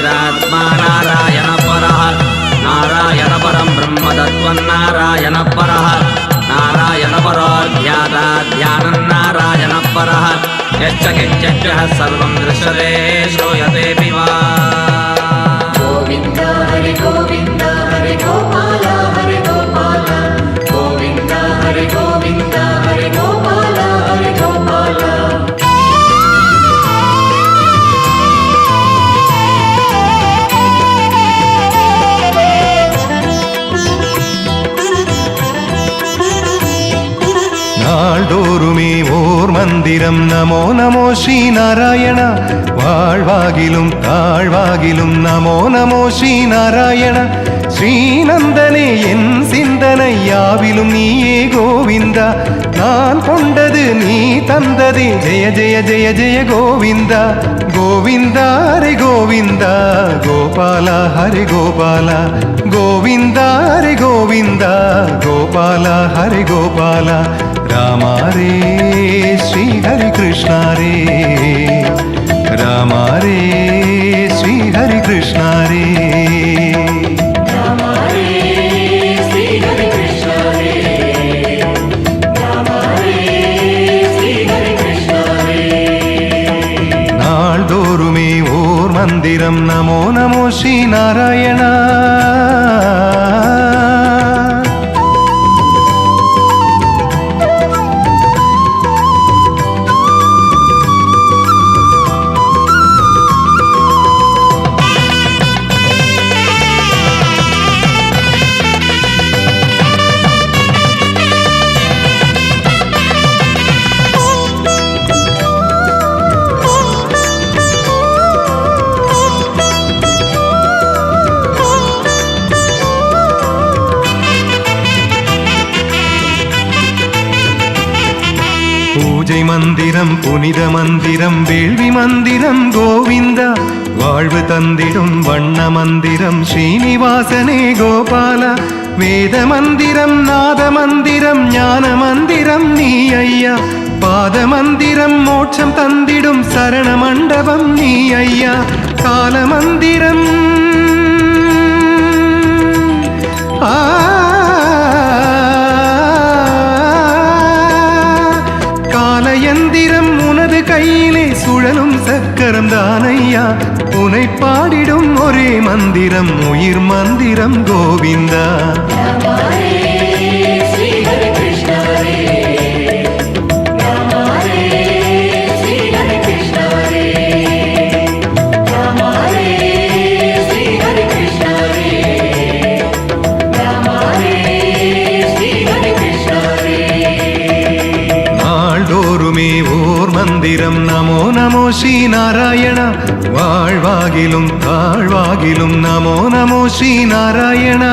शरीरात्मा नारायणपरः नारायणपरं ब्रह्मदत्वन्नारायणपरः नारायणपरोऽध्याता ध्यानन्नारायणपरः यच्च किञ्च सर्वं दृश्यते श्रूयतेऽपि वा மந்திரம் நமோ நமோ ஸ்ரீ நாராயண. வாழ்வாகிலும் தாழ்வாகிலும் நமோ நமோ ஸ்ரீ நாராயண. ஸ்ரீநந்தனே என் சிந்தனை யாவிலும் நீயே கோவிந்தா. நான் கொண்டது நீ தந்ததே. ஜெய ஜெய ஜெய ஜெய கோவிந்தா. கோவிந்தா ஹரி கோபால ஹரி கோபால கோவிந்தா ஹரி கோவிந்தா கோபால ஹரி கோபால ராமா ரே ஸ்ரீ ஹரி நமோ நமோ பூஜை மந்திரம் புனித மந்திரம் வேள்வி மந்திரம் கோவிந்தா. வாழ்வு தந்திடும் வண்ண மந்திரம் ஸ்ரீனிவாசனே கோபால. வேத மந்திரம் நாத மந்திரம் ஞான மந்திரம் நீ ஐயா. பாத மந்திரம் மோட்சம் தந்திடும் சரண மண்டபம் நீ ஐயா. கால மந்திரம். ஆ சுழலும் சக்கரம் தானையா? உனை பாடிடும் ஒரே மந்திரம் உயிர் மந்திரம் கோவிந்தா. மந்திரம் நமோ நமோ ஸ்ரீ நாராயண வாழ்வாகிலும் தாழ்வாகிலும் நமோ நமோ ஸ்ரீ நாராயணா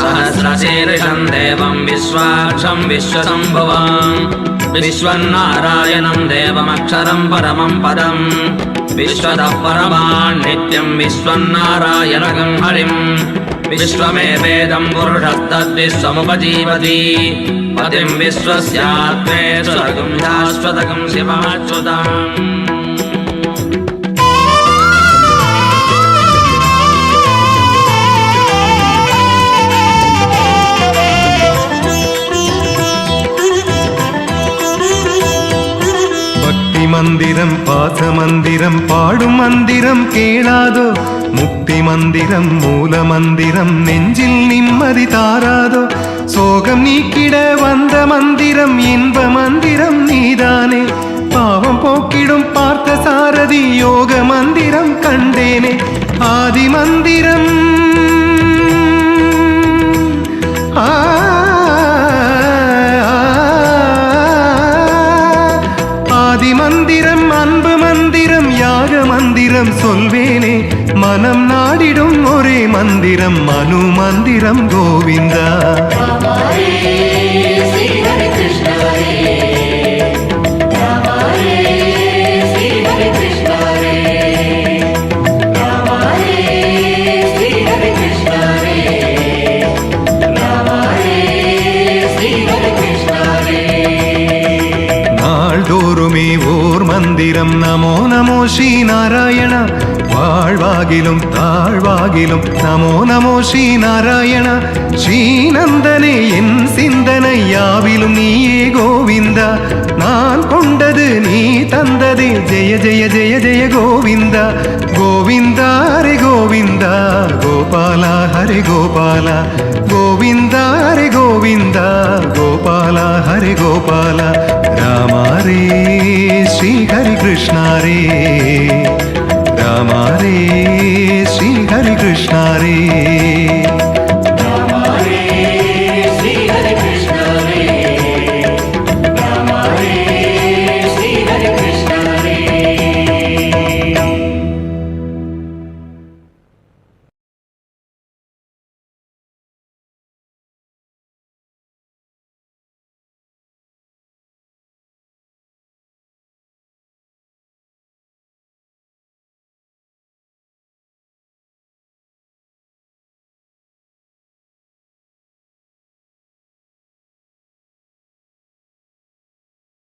சகசரசேரிஷம் தேவம் விஸ்வாட்சம் விஸ்வசம்பவாம் விஸ்வநாராயணம் தேவமக்ஷரம் பரமம் பதம் விஸ்வத பரமான் நித்யம் விஸ்வநாராயணகம் ஹரிம் हरिम् विश्वमेवेदं पुरुषस्तद्विश्वमुपजीवति पतिं विश्वस्यात्मे स्वर्गं शाश्वतकं शिवमच्युतम् பக்தி மந்திரம் பாச மந்திரம் பாடும் மந்திரம் கேளாதோ முக்தி மந்திரம் மூல மந்திரம் நெஞ்சில் நிம்மதி தாராதோ? சோகம் நீக்கிட வந்த மந்திரம் இன்ப மந்திரம் நீதானே? பாவம் போக்கிடும் பார்த்த சாரதி யோக மந்திரம் கண்டேனே? ஆதி மந்திரம். ஆதி மந்திரம் அன்பு மந்திரம் யாக மந்திரம் சொல்வே மனம் நாடிடும் ஒரே மந்திரம் மனு மந்திரம் கோவிந்தா. மந்திரம் நமோ நமோ ஸ்ரீ நாராயண. வாழ்வாகிலும் தாழ்வாகிலும் நமோ நமோ ஸ்ரீ நாராயண. ஸ்ரீநந்தனே என் சிந்தனை யாவிலும் நீயே கோவிந்தா. நான் கொண்டது நீ தந்ததே ஜெய ஜெய ஜெய ஜெய கோவிந்தா. கோவிந்தா ஹரி கோவிந்தா. கோபாலா ஹரி கோபாலா. கோவிந்தா ஹரி கோவிந்தா. கோபாலா ஹரி கோபாலா.